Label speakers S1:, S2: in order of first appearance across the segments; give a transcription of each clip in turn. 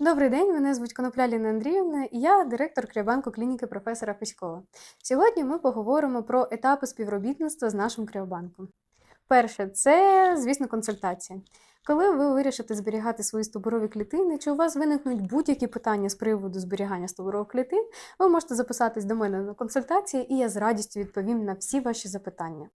S1: Добрий день, мене звуть Конопля Ліна Андріївна, і я директор Кріобанку клініки професора Феськова. Сьогодні ми поговоримо про етапи співробітництва з нашим Кріобанком. Перше, це, звісно, консультація. Коли ви вирішите зберігати свої стовбурові клітини, чи у вас виникнуть будь-які питання з приводу зберігання стовбурових клітин, ви можете записатись до мене на консультації, і я з радістю відповім на всі ваші запитання.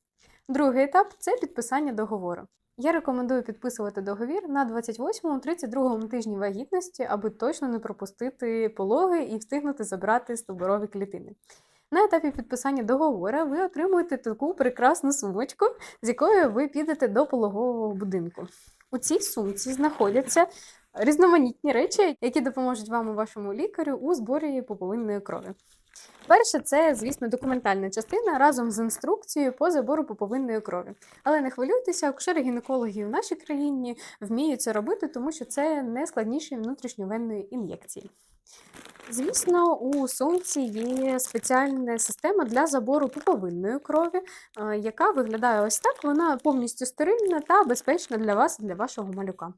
S1: Другий етап це підписання договору. Я рекомендую підписувати договір на 28-32 тижні вагітності, аби точно не пропустити пологи і встигнути забрати стовбурові клітини. На етапі підписання договору ви отримуєте таку прекрасну сумочку, з якою ви підете до пологового будинку. У цій сумці знаходяться різноманітні речі, які допоможуть вам і вашому лікарю у зборі пуповинної крові. Перше, це, звісно, документальна частина разом з інструкцією по забору пуповинної крові. Але не хвилюйтеся, акушери-гінекологи в нашій країні вміють це робити, тому що це не складніші внутрішньовенної ін'єкції. Звісно, у сумці є спеціальна система для забору пуповинної крові, е, яка виглядає ось так. Вона повністю стерильна та безпечна для вас і для вашого малюка.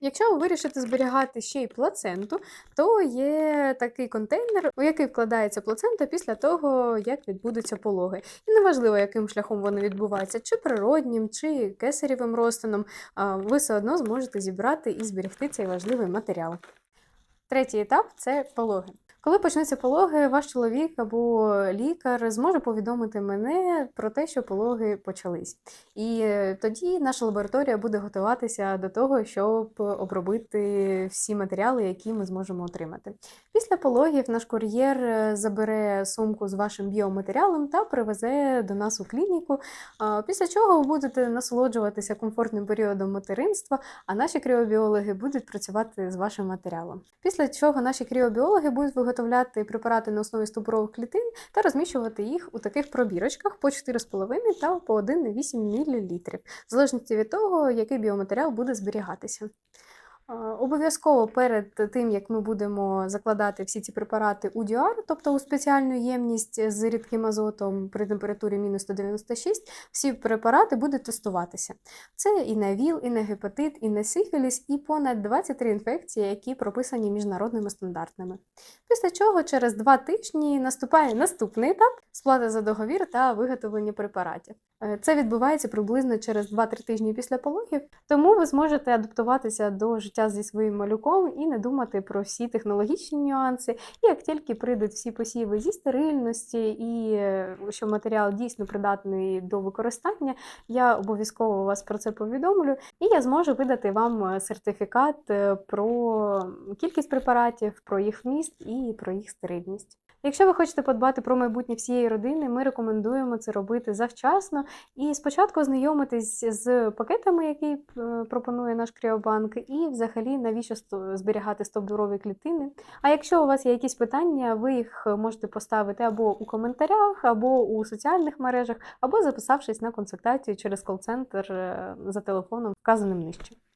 S1: Якщо ви вирішите зберігати ще й плаценту, то є такий контейнер, у який вкладається плацента після того, як відбудуться пологи. І неважливо, яким шляхом вони відбуваються, чи природнім, чи кесарєвим розтином, ви все одно зможете зібрати і зберегти цей важливий матеріал. Третій етап це пологи. Коли почнуться пологи, ваш чоловік або лікар зможе повідомити мене про те, що пологи почались. І е, тоді наша лабораторія буде готуватися до того, щоб обробити всі матеріали, які ми зможемо отримати. Після пологів наш кур'єр е, забере сумку з вашим біоматеріалом та привезе до нас у клініку. Після чого ви будете насолоджуватися комфортним періодом материнства, а наші кріобіологи будуть працювати з вашим матеріалом. Після чого наші кріобіологи будуть виготовляти препарати на основі стопорових клітин та розміщувати їх у таких пробірочках по 4,5 та по 1,8 мл, в залежності від того, який біоматеріал буде зберігатися. Обов'язково перед тим, як ми будемо закладати всі ці препарати у діар, тобто у спеціальну ємність з рідким азотом при температурі мінус 196, всі препарати будуть тестуватися. Це і на ВІЛ, і на гепатит, і на сифіліс, і понад 23 інфекції, які прописані міжнародними стандартами. Після чого через два тижні наступає наступний етап сплата за договір та виготовлення препаратів. Е, Це відбувається приблизно через 2-3 тижні після пологів, тому ви зможете адаптуватися до життя зі своїм малюком і не думати про всі технологічні нюанси. І як тільки прийдуть всі посіви зі стерильності і е, що матеріал дійсно придатний до використання, я обов'язково вас про це повідомлю, і я зможу видати вам е, сертифікат е, про кількість препаратів, про їх вміст і про їх стерильність. Якщо ви хочете подбати про майбутнє всієї родини, ми рекомендуємо це робити завчасно і спочатку ознайомитись з пакетами, які е, пропонує наш кріобанк, і взагалі навіщо зберігати стовбурові клітини. А якщо у вас є якісь питання, ви їх можете поставити або у коментарях, або у соціальних мережах, або записавшись на консультацію через кол-центр е, за телефоном, вказаним нижче.